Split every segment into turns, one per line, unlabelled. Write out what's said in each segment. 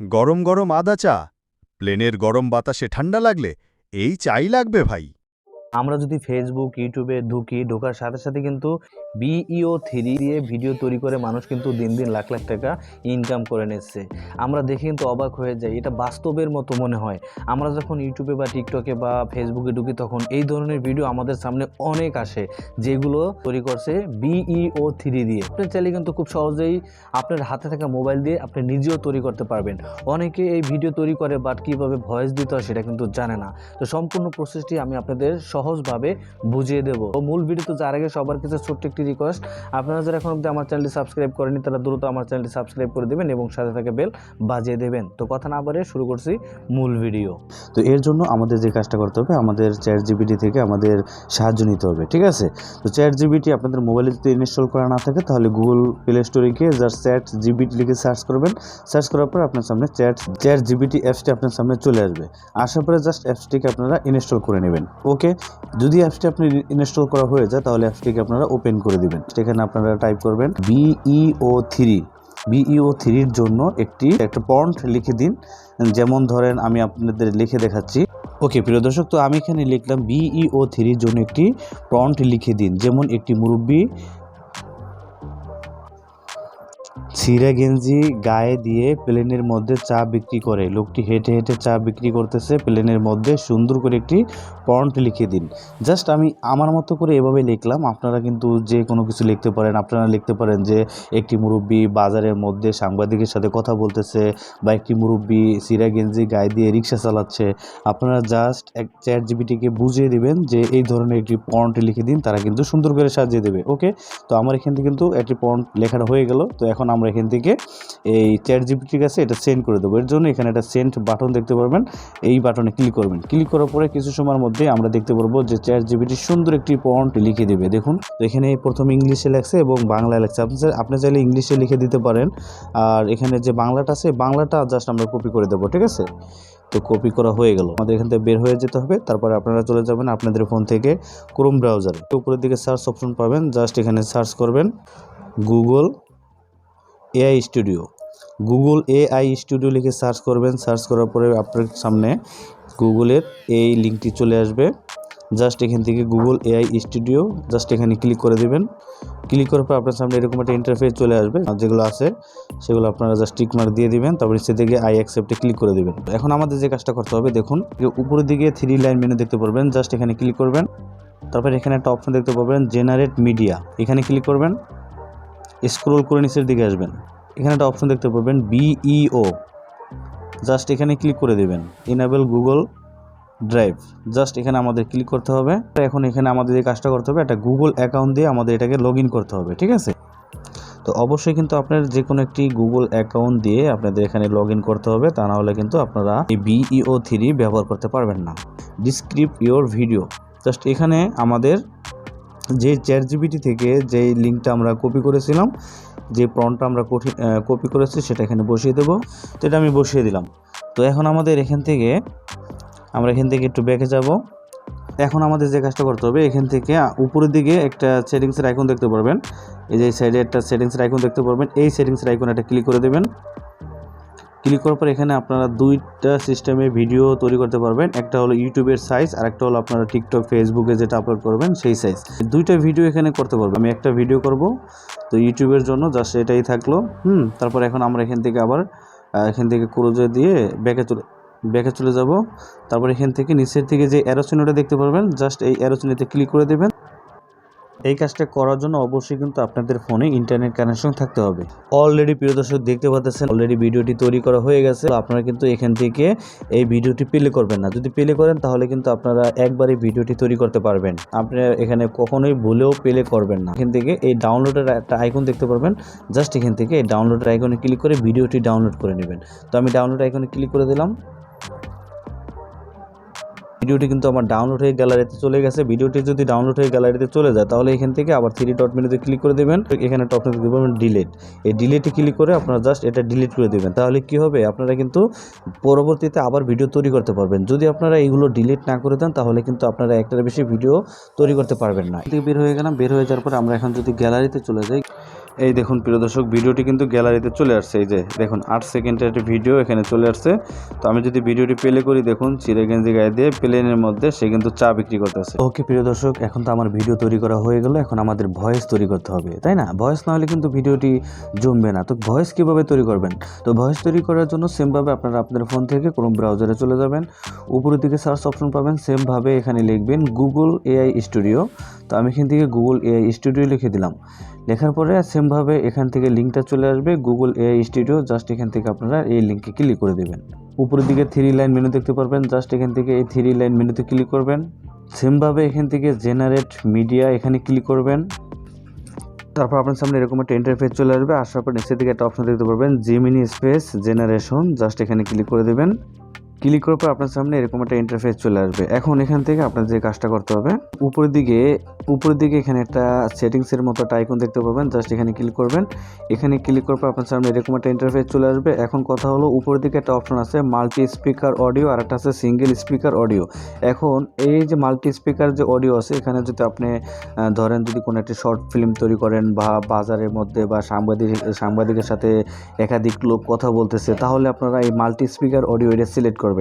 গরম গরম আদা চা। প্লেনের গরম বাতাসে ঠান্ডা লাগলে এই চাই লাগবে ভাই।
আমরা যদি ফেসবুক ইউটিউবে ঢুকি, ঢোকার সাথে সাথে কিন্তু বিইও থ্রি দিয়ে ভিডিও তৈরি করে মানুষ কিন্তু দিন দিন লাখ লাখ টাকা ইনকাম করে নিচ্ছে। আমরা দেখে কিন্তু অবাক হয়ে যাই, এটা বাস্তবের মতো মনে হয়। আমরা যখন ইউটিউবে বা টিকটকে বা ফেসবুকে ঢুকি তখন এই ধরনের ভিডিও আমাদের সামনে অনেক আসে, যেগুলো তৈরি করছে বিইও থ্রি দিয়ে। আপনি চাইলে কিন্তু খুব সহজেই আপনার হাতে থাকা মোবাইল দিয়ে আপনি নিজেও তৈরি করতে পারবেন। অনেকে এই ভিডিও তৈরি করে বাট কীভাবে ভয়েস দিতে হয় সেটা কিন্তু জানে না। তো সম্পূর্ণ প্রসেসটি আমি আপনাদের সহজভাবে বুঝিয়ে দেব। তো মূল ভিডিওতে যার আগে সবার কাছে ছোট্ট একটি রিকোয়েস্ট আপনারা যারা এখন অব্দি আমার চ্যানেলটি সাবস্ক্রাইব করেনি তারা দ্রুত আমার চ্যানেলটি সাবস্ক্রাইব করে দেবেন এবং সাথে থাকে বেল বাজিয়ে দেবেন। তো কথা না বলে শুরু করছি মূল ভিডিও
তো এর জন্য আমাদের যে কাজটা করতে হবে, আমাদের চ্যাট জিবিটি থেকে আমাদের সাহায্য নিতে হবে, ঠিক আছে? তো চ্যাট জিবিটি আপনাদের মোবাইলে যদি ইনস্টল করা না থাকে, তাহলে গুগল প্লে স্টোরে গিয়ে জাস্ট চ্যাট জিবিটি লিখে সার্চ করবেন। সার্চ করার পর আপনার সামনে চ্যাট চ্যাট জিবিটি অ্যাপসটি আপনার সামনে চলে আসবে। আসার পরে জাস্ট অ্যাপসটিকে আপনারা ইনস্টল করে নেবেন ওকে যদি অ্যাপসটি আপনি ইনস্টল করা হয়ে যায়, তাহলে অ্যাপসটিকে আপনারা ওপেন করে দিবেন। সেখানে আপনারা টাইপ করবেন বিইও থ্রি বিইও থ্রির জন্য একটি, একটা পন্ট লিখে দিন। যেমন ধরেন আমি আপনাদের লিখে দেখাচ্ছি। ওকে প্রিয় দর্শক, তো আমি এখানে লিখলাম বিইও থ্রির জন্য একটি প্রন্ট লিখে দিন। যেমন একটি মুরব্বী ছিঁড়া গেঞ্জি গায়ে দিয়ে প্লেনের মধ্যে চা বিক্রি করে। লোকটি হেঁটে হেঁটে চা বিক্রি করতেছে, প্লেনের মধ্যে সুন্দর করে একটি পয়েন্ট লিখে দিন। জাস্ট আমি আমার মতো করে এভাবে লিখলাম, আপনারা কিন্তু যে কোনো কিছু লিখতে পারেন। আপনারা লিখতে পারেন যে একটি মুরব্বী বাজারের মধ্যে সাংবাদিকের সাথে কথা বলতেছে বা একটি মুরব্বী সিরা গেঞ্জি গায়ে দিয়ে রিক্সা চালাচ্ছে। আপনারা জাস্ট এক চ্যাট জিবিটিকে বুঝিয়ে দিবেন যে এই ধরনের একটি পয়েন্ট লিখে দিন, তারা কিন্তু সুন্দর করে সাজিয়ে দেবে। ওকে? তো আমার এখান থেকে কিন্তু একটি পয়েন্ট লেখাটা হয়ে গেল। তো এখন আমরা এখান থেকে এই চ্যাট জিবিটির কাছে এটা সেন্ড করে দেবো। এর জন্য এখানে একটা সেন্ড বাটন দেখতে পারবেন। এই বাটনে ক্লিক করবেন। ক্লিক করার পরে কিছু সময়ের মধ্যে আমরা দেখতে পারব যে চ্যাট জিবিটি সুন্দর একটি পয়েন্ট লিখে দেবে। দেখুন তো এখানে প্রথম ইংলিশে লেখছে এবং বাংলায় লেখছে। আপনি আপনি চাইলে ইংলিশে লিখে দিতে পারেন। আর এখানে যে বাংলাটা আছে, বাংলাটা জাস্ট আমরা কপি করে দেবো, ঠিক আছে? তো কপি করা হয়ে গেল। আমাদের এখান থেকে বের হয়ে যেতে হবে। তারপরে আপনারা চলে যাবেন আপনাদের ফোন থেকে ক্রোম ব্রাউজারে উপরের দিকে সার্চ অপশন পাবেন। জাস্ট এখানে সার্চ করবেন Google AI studio. Google AI studio লিখে সার্চ করবেন। সার্চ করার পরে আপনার সামনে গুগলের এই লিঙ্কটি চলে আসবে। জাস্ট এখান থেকে গুগল এআই স্টুডিও, জাস্ট এখানে ক্লিক করে দেবেন। ক্লিক করার পর আপনার সামনে এরকম একটা ইন্টারফেস চলে আসবে। যেগুলো আছে, সেগুলো আপনারা জাস্ট টিক মার্ক দিয়ে দিবেন। তারপর নিচে থেকে আই অ্যাকসেপ্টে ক্লিক করে দেবেন। এখন আমাদের যে কাজটা করতে হবে, দেখুন উপরের দিকে থ্রি লাইন মেনু দেখতে পারবেন। জাস্ট এখানে ক্লিক করবেন। তারপর এখানে একটা অপশন দেখতে পাবেন জেনারেট মিডিয়া এখানে ক্লিক করবেন। স্ক্রোল করে নিচের দিকে আসবেন। এখানে একটা অপশন দেখতে পাবেন বিইও জাস্ট এখানে ক্লিক করে দেবেন। ইনাবেল গুগল ড্রাইভ জাস্ট এখানে আমাদের ক্লিক করতে হবে। এখন এখানে আমাদের এই কাজটা করতে হবে, একটা গুগল অ্যাকাউন্ট দিয়ে আমাদের এটাকে লগ করতে হবে, ঠিক আছে? তো অবশ্যই কিন্তু আপনার যে কোনো একটি গুগল অ্যাকাউন্ট দিয়ে আপনাদের এখানে লগ করতে হবে, তা না হলে কিন্তু আপনারা এই বিইও থ্রি ব্যবহার করতে পারবেন না। ডিসক্রিপ ইওর ভিডিও জাস্ট এখানে আমাদের যে চ্যাট জিবিটি থেকে যেই লিঙ্কটা আমরা কপি করেছিলাম, যে প্রনটা আমরা কপি করেছি সেটা এখানে বসিয়ে দেবো। তো এটা আমি বসিয়ে দিলাম। তো এখন আমাদের এখান থেকে, আমরা এখান থেকে একটু ব্যাকে যাব। এখন আমাদের যে কাজটা করতে হবে, এখান থেকে উপরের দিকে একটা সেটিংসের আইকন দেখতে পারবেন। এই যে সাইডে একটা সেটিংসের আইকন দেখতে পারবেন। এই সেটিংসের আইকন একটা ক্লিক করে দেবেন। ক্লিক করার পর এখানে আপনারা দুইটা সিস্টেমে ভিডিও তৈরি করতে পারবেন। একটা হলো ইউটিউবের সাইজ আর একটা হলো আপনারা টিকটক ফেসবুকে যেটা আপলোড করবেন সেই সাইজ দুইটা ভিডিও এখানে করতে পারবেন আমি একটা ভিডিও করব, তো ইউটিউবের জন্য জাস্ট এটাই থাকল। হুম, তারপর এখন আমরা এখান থেকে আবার এখান থেকে ক্রোজে দিয়ে ব্যাকে চলে ব্যাকে চলে যাব। তারপর এখান থেকে নিচের থেকে যে অ্যারোচিনোটা দেখতে পারবেন জাস্ট এই অ্যারোচিনোতে ক্লিক করে দেবেন। এই কাজটা করার জন্য অবশ্যই কিন্তু আপনাদের ফোনে ইন্টারনেট কানেকশন থাকতে হবে। অলরেডি প্রিয় দর্শক দেখতে পাচ্ছেন অলরেডি ভিডিওটি তৈরি করা হয়ে গেছে। আপনারা কিন্তু এখান থেকে এই ভিডিওটি প্লে করবেন না। যদি প্লে করেন, তাহলে কিন্তু আপনারা একবারে ভিডিওটি তৈরি করতে পারবেন। আপনি এখানে কখনোই ভুলেও প্লে করবেন না। এখান থেকে এই ডাউনলোডের একটা আইকন দেখতে পারবেন। জাস্ট এখান থেকে এই ডাউনলোডের আইকনে ক্লিক করে ভিডিওটি ডাউনলোড করে নেবেন। তো আমি ডাউনলোড আইকনে ক্লিক করে দিলাম। ভিডিওটি কিন্তু আমার ডাউনলোড হয়ে গ্যালারিতে চলে গেছে। ভিডিওটি যদি ডাউনলোড হয়ে গ্যালারিতে চলে যায়, তাহলে এখান থেকে আবার থ্রি ডট মেনুতে ক্লিক করে দেবেন। এখানে টপ দেখতে পাবেন ডিলিট এই ডিলিটে ক্লিক করে আপনারা জাস্ট এটা ডিলিট করে দেবেন। তাহলে কি হবে? আপনারা কিন্তু পরবর্তীতে আবার ভিডিও তৈরি করতে পারবেন। যদি আপনারা এইগুলো ডিলিট না করে দেন, তাহলে কিন্তু আপনারা একটার বেশি ভিডিও তৈরি করতে পারবেন না। বের হয়ে গেলাম। বের হয়ে যাওয়ার পর আমরা এখন যদি গ্যালারিতে চলে যাই এই দেখুন প্রিয় দর্শক, ভিডিওটি কিন্তু গ্যালারিতে চলে আসছে। এই যে দেখুন, আট সেকেন্ডের একটি ভিডিও এখানে চলে আসছে। তো আমি যদি ভিডিওটি প্লে করি, দেখুন চিরাগেঞ্জি গায়ে দিয়ে প্লেনের মধ্যে সে কিন্তু চা বিক্রি করতেছে। ওকে প্রিয় দর্শক, এখন তো আমার ভিডিও তৈরি করা হয়ে গেল। এখন আমাদের ভয়েস তৈরি করতে হবে, তাই না? ভয়েস না হলে কিন্তু ভিডিওটি জমবে না। তো ভয়েস কীভাবে তৈরি করবেন? তো ভয়েস তৈরি করার জন্য সেমভাবে আপনারা আপনার ফোন থেকে কোনো ব্রাউজারে চলে যাবেন। উপরের দিকে সার্চ অপশন পাবেন। সেমভাবে এখানে লিখবেন গুগল এআই স্টুডিও তো আমি এখান থেকে গুগল এআই স্টুডিও লিখে দিলাম। লেখার পরে সেমভাবে এখান থেকে লিঙ্কটা চলে আসবে গুগল এআই স্টুডিও জাস্ট এখান থেকে আপনারা এই লিঙ্কে ক্লিক করে দেবেন। উপরের দিকে থ্রি লাইন মেনু দেখতে পারবেন। জাস্ট এখান থেকে এই থ্রি লাইন মেনুতে ক্লিক করবেন। সেমভাবে এখান থেকে জেনারেট মিডিয়া এখানে ক্লিক করবেন। তারপর আপনার সামনে এরকম একটা ইন্টারফেস চলে আসবে। আসার পর নিচের দিকে একটা অপশন দেখতে পারবেন। জিমিনি স্পেস জেনারেশন জাস্ট এখানে ক্লিক করে দেবেন। ক্লিক করার পর আপনার সামনে এরকম একটা ইন্টারফেস চলে আসবে। এখন এখান থেকে আপনার যে কাজটা করতে হবে, উপরের দিকে উপরের দিকে এখানে একটা সেটিংসের মতো একটা আইকন দেখতে পাবেন জাস্ট এখানে ক্লিক করবেন। এখানে ক্লিক করার পর আপনার সামনে এরকম একটা ইন্টারফেস চলে আসবে। এখন কথা হলো উপরের দিকে একটা অপশন আছে মাল্টি স্পিকার অডিও আর একটা আছে সিঙ্গেল স্পিকার অডিও এখন এই যে মাল্টি স্পিকার যে অডিও আছে, এখানে যদি আপনি ধরেন যদি কোনো একটি শর্ট ফিল্ম তৈরি করেন বা বাজারের মধ্যে বা সাংবাদিক, সাংবাদিকের সাথে একাধিক লোক কথা বলতেছে, তাহলে আপনারা এই মাল্টি স্পিকার অডিও এটা সিলেক্ট করবেন।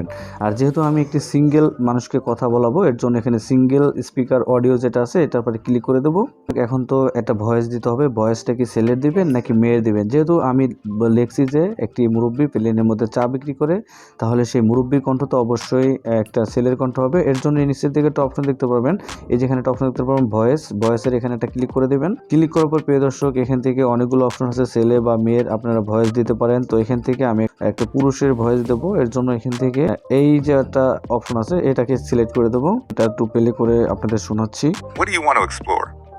আর যেহেতু আমি একটি সিঙ্গেল মানুষকে কথা বলাবো, এর জন্য এখানে সিঙ্গেল স্পিকার অডিও যেটা আছে, এটার পরে ক্লিক করে দেবো। এখন তো একটা ভয়েস দিতে হবে, ভয়েসটা কি ছেলের দিবেন নাকি মেয়ের দিবেন? যেহেতু আমি লেখছি যে একটি মুরব্বী প্লেনের মধ্যে চা বিক্রি করে, তাহলে সেই মুরব্বীর কণ্ঠ তো অবশ্যই একটা ছেলের কণ্ঠ হবে। এর জন্য নিচের দিকে একটা অপশন দেখতে পারবেন। এই যেখানে একটা অপশন দেখতে পারবেন, ভয়েস। ভয়েসের এখানে একটা ক্লিক করে দেবেন। ক্লিক করার পর প্রিয় দর্শক, এখান থেকে অনেকগুলো অপশন আছে ছেলে বা মেয়ের, আপনারা ভয়েস দিতে পারেন। তো এখান থেকে আমি একটা পুরুষের ভয়েস দেবো। এর জন্য এখান থেকে এই যে একটা অপশন আছে এটাকে সিলেক্ট করে দেবো। এটা একটু পেলে করে আপনাদের শোনাচ্ছি?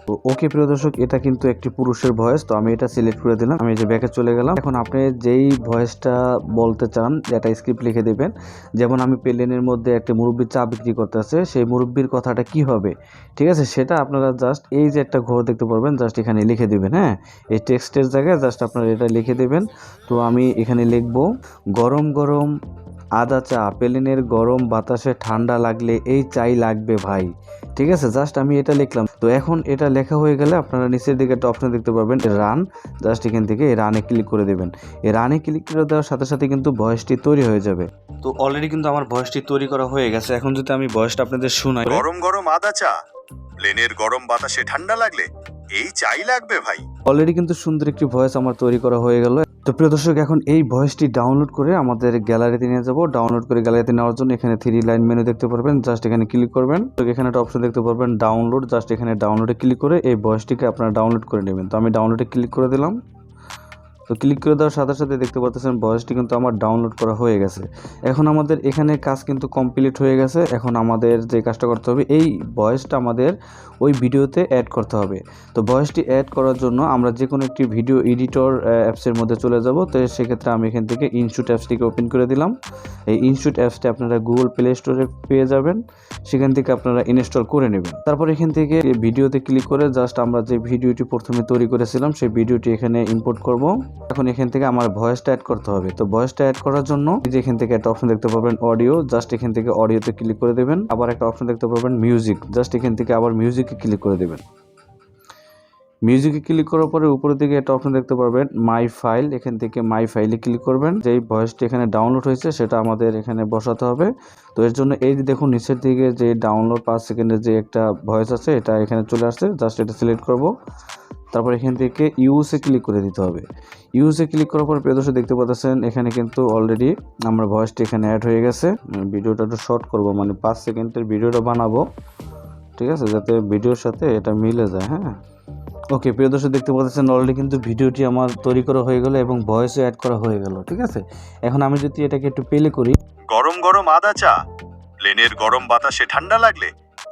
তো ওকে প্রিয় দর্শক এটা কিন্তু একটি পুরুষের ভয়েস তো আমি এটা সিলেক্ট করে দিলাম। আমি যে ব্যাকে চলে গেলাম। এখন আপনি যেই ভয়েসটা বলতে চান একটা স্ক্রিপ্ট লিখে দেবেন যেমন আমি প্লেনের মধ্যে একটা মুরব্বির চা বিক্রি করতে আছে সেই মুরব্বির কথাটা কি হবে? ঠিক আছে সেটা আপনারা জাস্ট এই যে একটা ঘর দেখতে পারবেন জাস্ট এখানে লিখে দেবেন হ্যাঁ? এই টেক্সটের জায়গায় জাস্ট আপনারা এটা লিখে দেবেন। তো আমি এখানে লিখব গরম গরম আদা চা প্লেনের গরম বাতাসে ঠান্ডা লাগলে এই চাই লাগবে ভাই। ঠিক আছে? জাস্ট আমি এটা লিখলাম। তো এখন এটা লেখা হয়ে গেলে আপনারা নিচের দিকে একটা অপশন দেখতে পারবেন রান জাস্ট এখান থেকে রানে ক্লিক করে দেবেন। এই রানে ক্লিক করে দেওয়ার সাথে সাথে কিন্তু ভয়েসটি তৈরি হয়ে যাবে। তো অলরেডি কিন্তু আমার ভয়েসটি তৈরি করা হয়ে গেছে। এখন যদি আমি ভয়েসটা আপনাদের শোনাই।
গরম গরম আদা চা প্লেনের গরম বাতাসে ঠান্ডা লাগলে এই চাই লাগবে ভাই।
অলরেডি কিন্তু সুন্দর একটি ভয়েস আমার তৈরি করা হয়ে গেল। তো প্রিয় দর্শক, এখন এই ভয়েসটি ডাউনলোড করে আমাদের গ্যালারিতে নিয়ে যাব। ডাউনলোড করে গ্যালারিতে নেওয়ার জন্য এখানে থ্রি লাইন মেনু দেখতে পারবেন। জাস্ট এখানে ক্লিক করবেন। তো এখানে একটা অপশন দেখতে পারবেন ডাউনলোড জাস্ট এখানে ডাউনলোডে ক্লিক করে এই ভয়েসটিকে আপনারা ডাউনলোড করে নেবেন। তো আমি ডাউনলোডে ক্লিক করে দিলাম। তো ক্লিক করে দেওয়ার সাথে সাথে দেখতে পাচ্ছেন ভয়েসটি কিন্তু আমার ডাউনলোড করা হয়ে গেছে। এখন আমাদের এখানে কাজ কিন্তু কমপ্লিট হয়ে গেছে। এখন আমাদের যে কাজটা করতে হবে, এই ভয়েসটা আমাদের ওই ভিডিওতে অ্যাড করতে হবে। তো ভয়েসটি অ্যাড করার জন্য আমরা যে কোনো একটি ভিডিও এডিটর অ্যাপসের মধ্যে চলে যাব। তো সেক্ষেত্রে আমি এখান থেকে ইনস্যুট অ্যাপসটিকে ওপেন করে দিলাম। এই ইনস্যুট অ্যাপসটি আপনারা গুগল প্লে স্টোরে পেয়ে যাবেন। সেখান থেকে আপনারা ইনস্টল করে নেবেন। তারপর এখান থেকে ভিডিওতে ক্লিক করে জাস্ট আমরা যে ভিডিওটি প্রথমে তৈরি করেছিলাম, সেই ভিডিওটি এখানে ইম্পোর্ট করব। এখন এখান থেকে আমার ভয়েসটা অ্যাড করতে হবে। তো ভয়েসটা অ্যাড করার জন্য যে এখান থেকে একটা অপশন দেখতে পাবেন অডিও জাস্ট এখান থেকে অডিওতে ক্লিক করে দেবেন। আবার একটা অপশন দেখতে পাবেন মিউজিক জাস্ট এখান থেকে আবার মিউজিকে ক্লিক করে দেবেন। মিউজিকে ক্লিক করার পরে উপরের দিকে একটা অপশন দেখতে পারবেন মাই ফাইল এখান থেকে মাই ফাইলে ক্লিক করবেন। যেই ভয়েসটি এখানে ডাউনলোড হয়েছে, সেটা আমাদের এখানে বসাতে হবে। তো এর জন্য এই দেখুন, নিচের দিকে যে ডাউনলোড পাঁচ সেকেন্ডের যে একটা ভয়েস আছে, এটা এখানে চলে আসছে। জাস্ট এটা সিলেক্ট করব। তারপর এখান থেকে ইউসে ক্লিক করে দিতে হবে। ইউসে ক্লিক করার পর প্রিয় দর্শক দেখতে পাচ্ছেন, এখানে কিন্তু অলরেডি আমার ভয়েসটি এখানে অ্যাড হয়ে গেছে। ভিডিওটা একটু শর্ট করব মানে পাঁচ সেকেন্ডের ভিডিওটা বানাবো, ঠিক আছে? যাতে ভিডিওর সাথে এটা মিলে যায় হ্যাঁ? ওকে প্রিয় দর্শক দেখতে পাচ্ছেন অলরেডি কিন্তু ভিডিওটি আমার তৈরি করা হয়ে গেল এবং ভয়েসও অ্যাড করা হয়ে গেল, ঠিক আছে? এখন আমি যদি এটাকে একটু পেলে করি।
গরম গরম আদা চা। প্লেনের গরম বাতাসে ঠান্ডা লাগলে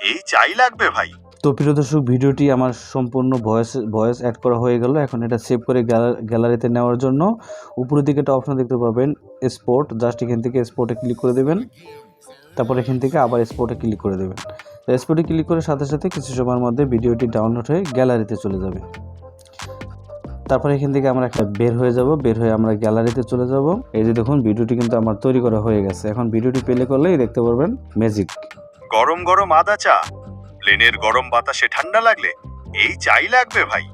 এই চাই লাগবে ভাই।
তো প্রিয় দর্শক, ভিডিওটি আমার সম্পূর্ণ ভয়েস ভয়েস অ্যাড করা হয়ে গেল। এখন এটা সেভ করে গ্যালা- গ্যালারিতে নেওয়ার জন্য উপরের দিকে একটা অপশন দেখতে পাবেন স্পোর্ট জাস্ট এখান থেকে স্পোর্টে ক্লিক করে দেবেন। তারপর এখান থেকে আবার স্পোর্টে ক্লিক করে দেবেন। স্পোর্টে ক্লিক করার সাথে সাথে কিছু সময়ের মধ্যে ভিডিওটি ডাউনলোড হয়ে গ্যালারিতে চলে যাবে। তারপর এখান থেকে আমরা একটা বের হয়ে যাব। বের হয়ে আমরা গ্যালারিতে চলে যাব। এই যে দেখুন, ভিডিওটি কিন্তু আমার তৈরি করা হয়ে গেছে। এখন ভিডিওটি প্লে করলেই দেখতে পারবেন ম্যাজিক
গরম গরম আদা চা। প্লেনের গরম বাতাসে ঠান্ডা লাগলে এই চাই লাগবে ভাই।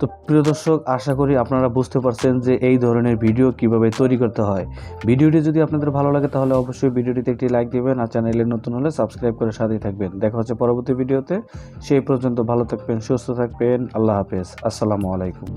তো প্রিয় দর্শক, আশা করি আপনারা বুঝতে পারছেন যে এই ধরনের ভিডিও কীভাবে তৈরি করতে হয়। ভিডিওটি যদি আপনাদের ভালো লাগে তাহলে অবশ্যই ভিডিওটিতে একটি লাইক দিবেন আর চ্যানেলে নতুন হলে সাবস্ক্রাইব করে সাথেই থাকবেন। দেখা হচ্ছে পরবর্তী ভিডিওতে। সেই পর্যন্ত ভালো থাকবেন, সুস্থ থাকবেন। আল্লাহ হাফেজ। আসসালামু আলাইকুম।